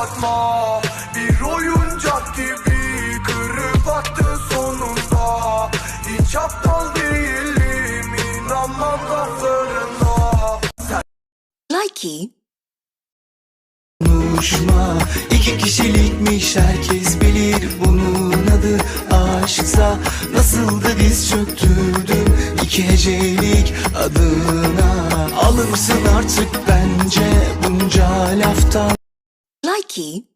yaşatma Bir oyuncak gibi Kırıp attın sonunda. Hiç aptal değilim İnanmam laflarına. Likey. Konuşma iki kişilikmiş herkes bilir bunun adı. Aşksa Nasıl da diz çöktürdüm iki hecelik adına. Alırsın artık bence bunca laftan Key.